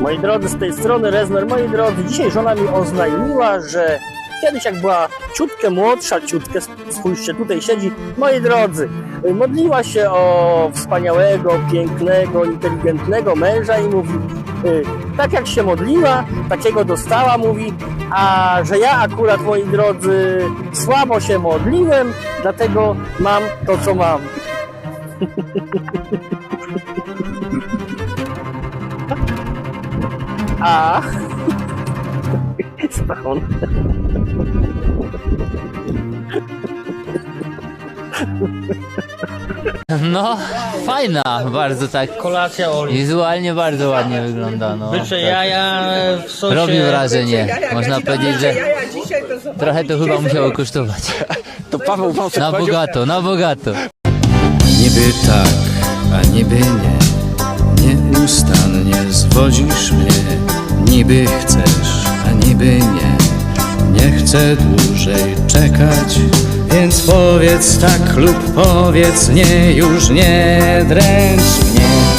Moi drodzy, z tej strony Rezner, moi drodzy, dzisiaj żona mi oznajmiła, że kiedyś jak była ciutkę młodsza, ciutkę, spójrzcie, tutaj siedzi, moi drodzy, modliła się o wspaniałego, pięknego, inteligentnego męża i mówi, y, tak jak się modliła, takiego dostała, mówi, a że ja akurat, moi drodzy, słabo się modliłem, dlatego mam to, co mam. A. Stachon. No, fajna, bardzo tak. Kolacja Oli. Wizualnie bardzo ładnie wygląda. No, Bycze tak. jaja w sosie. Robi wrażenie. Można powiedzieć, że trochę to chyba musiało kosztować. To Paweł Wąsek Na bogato, na bogato. Niby tak, a niby nie Nieustannie zwodzisz mnie. Niby chcesz, a niby nie. Nie chcę dłużej czekać Więc powiedz tak lub powiedz nie Już nie dręcz mnie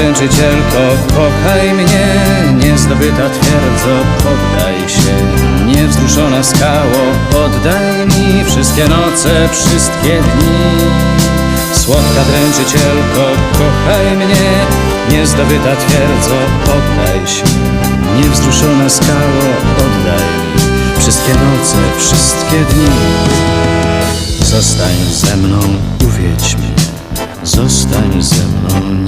Słodka dręczycielko, kochaj mnie. Niezdobyta twierdzo, poddaj się. Niewzruszona skało, oddaj mi Wszystkie noce, wszystkie dni. Słodka dręczycielko, kochaj mnie. Niezdobyta twierdzo, poddaj się. Niewzruszona skało, oddaj mi Wszystkie noce, wszystkie dni. Zostań ze mną, uwiedź mnie. Zostań ze mną,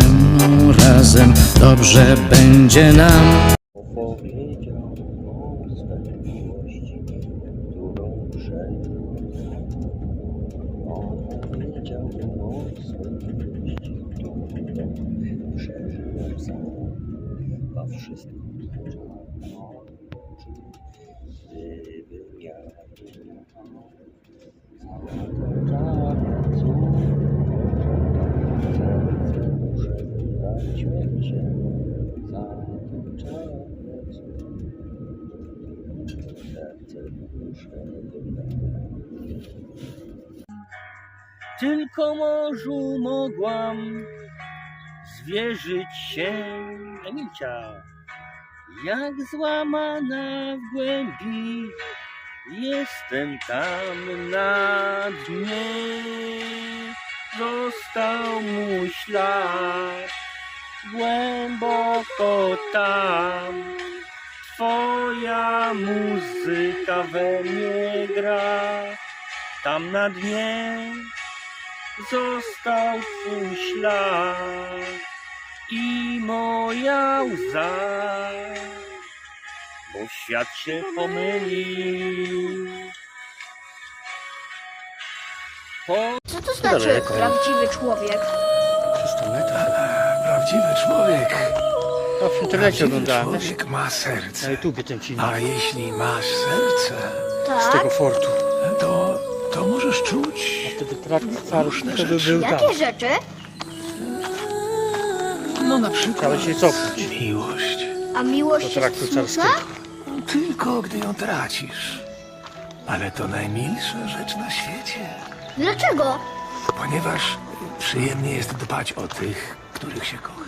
ze mną razem, dobrze będzie nam. Opowiedział o swej którą przeżył. Opowiedział o swej którą przeżył sam. A wszystko oczy, gdyby miał Czarne wydać śmiercie za ten czarne cudze. Serce. Tylko morzu mogłam zwierzyć się Emilcia. Jak złamana w głębi Jestem tam na dnie, został mój ślad, głęboko tam. Twoja muzyka we mnie gra, tam na dnie został twój ślad i moja łza bo świat się pomylił. Po... Co to znaczy Daleko. prawdziwy człowiek? Prawdziwy człowiek. A w internecie Prawdziwy oglądałem. człowiek ma Na serce. YouTubie ten film. A jeśli masz serce, Tak? Tego fortu. to, to możesz czuć Wtedy to by rzeczy. był tam. Jakie rzeczy? no na przykład się cofnąć miłość. A miłość do traktu jest smutna? carskiego. Tylko gdy ją tracisz. Ale to najmilsza rzecz na świecie. Dlaczego? Ponieważ przyjemnie jest dbać o tych, których się kocha.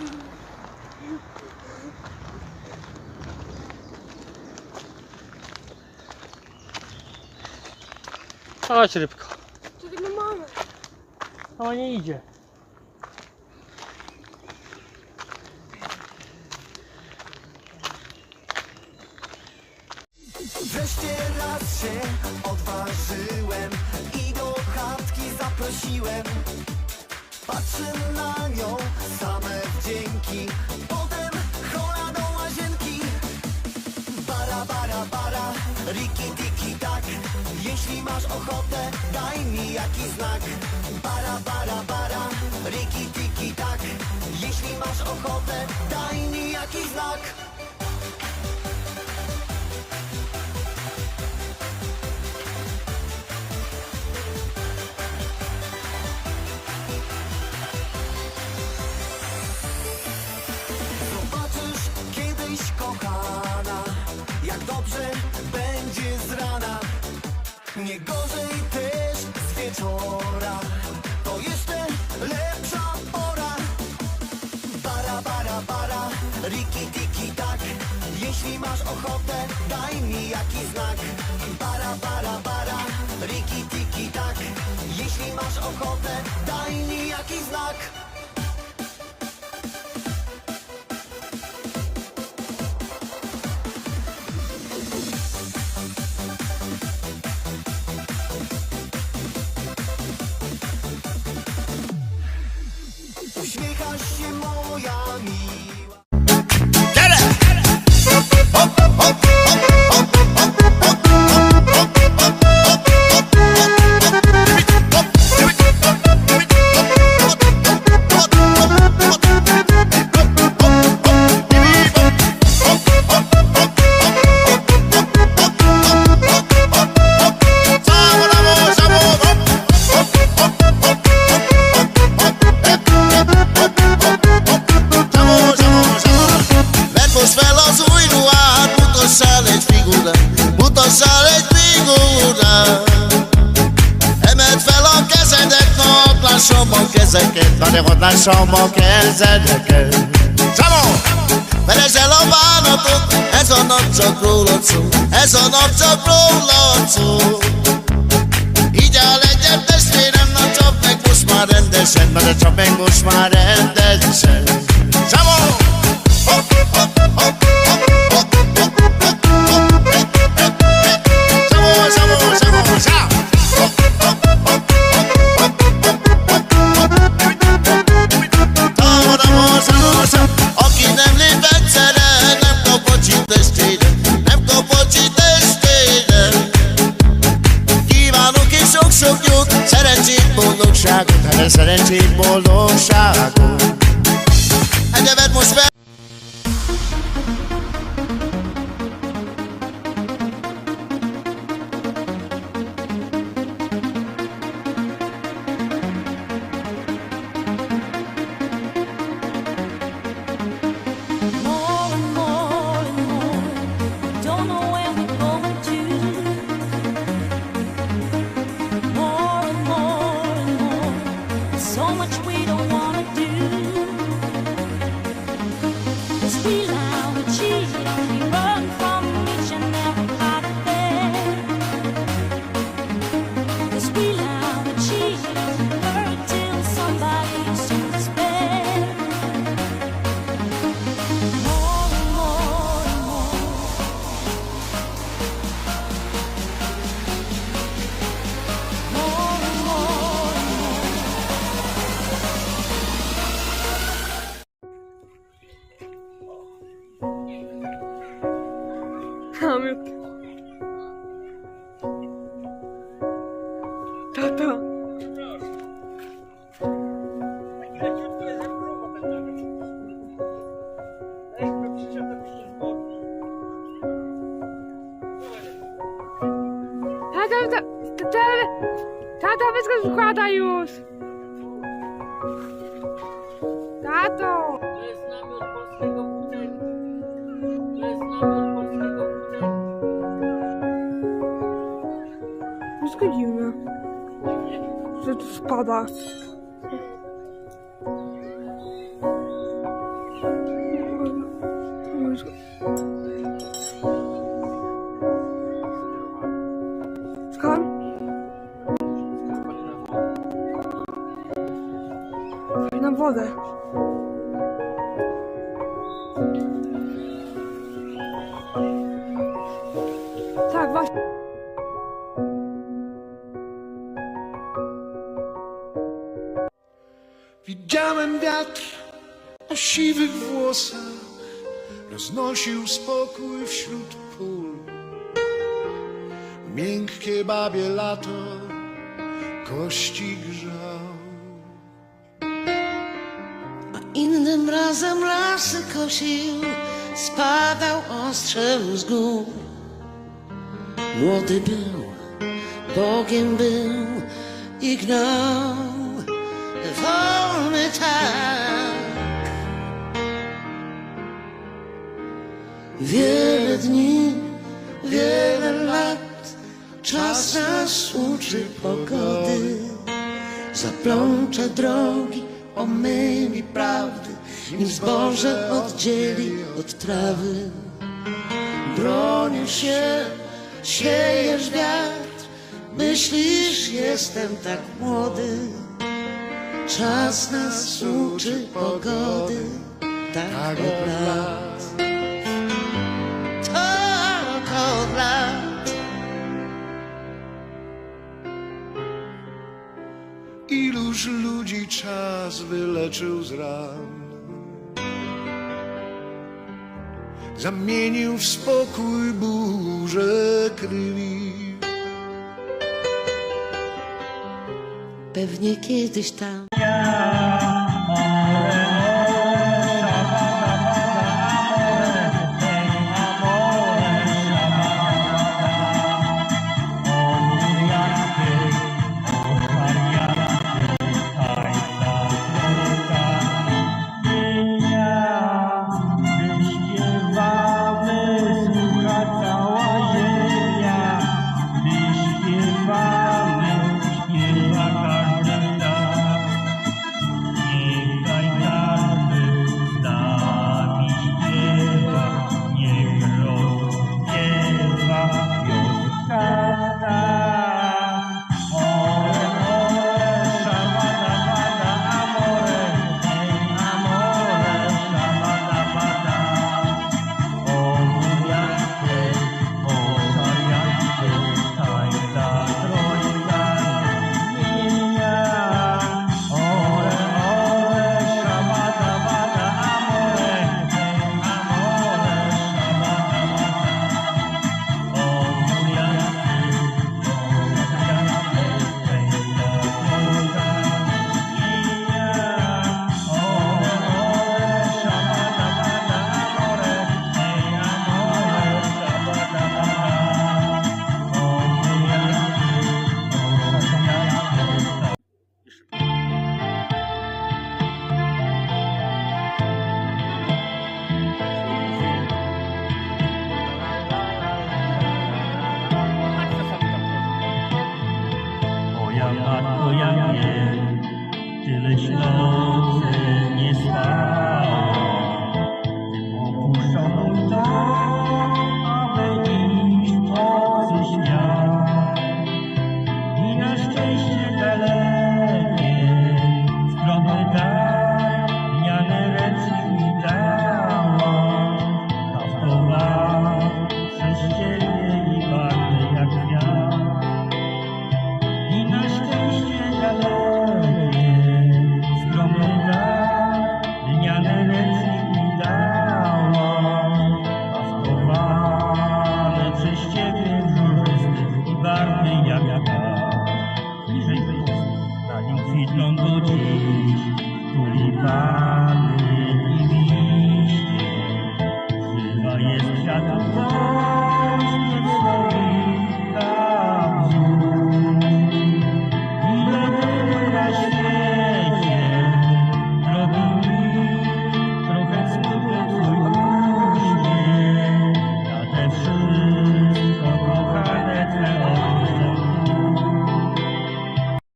Chodź rybko. Mama nie idzie. Wreszcie raz się odważyłem i do chatki zaprosiłem patrzy na nią. Same wdzięki Potem chola do łazienki. Bara, bara, bara Riki, tiki, tak. Jeśli masz ochotę Daj mi jaki znak. Bara, bara, bara Riki, tiki, tak. Jeśli masz ochotę Daj mi jaki znak. Jeśli masz ochotę, daj mi jakiś znak. Bara, bara, bara, riki, tiki, tak. Jeśli masz ochotę, daj mi jakiś znak. Uśmiechasz się moja miła kezeket, na ne hadd lássam a kezedeket. Samo! Felejtsd el a bánatot, ez a nap csak rólad szól, ez a nap csak rólad szól. Így áll egyet testvérem, na csap meg most már rendesen, na csap meg most már rendesen. Samo! We don't wanna do. Tata, tata, go składa już. Tato. To jest namiot polskiego urzędu. To jest namiot polskiego. Wszystko dziwne. Że tu spada. Skąd? Wodę. Tak, właśnie. Widziałem wiatr o siwych włosach, roznosił spokój wśród pól. Miękkie babie lato kości grzał. Innym razem lasy kosił, spadał ostrzał z gór. Młody był, Bogiem był i gnał wolny tak. Wiele dni, wiele lat, czas nas uczy pogody. Zaplącze drogi, omyli prawdy, nim zboże oddzieli od trawy. Bronisz się, siejesz wiatr, myślisz, jestem tak młody. Czas nas uczy pogody, tak od lat. Tak od lat. Iluż ludzi czas wyleczył z ran Zamienił w spokój burzę krwi Pewnie kiedyś tam.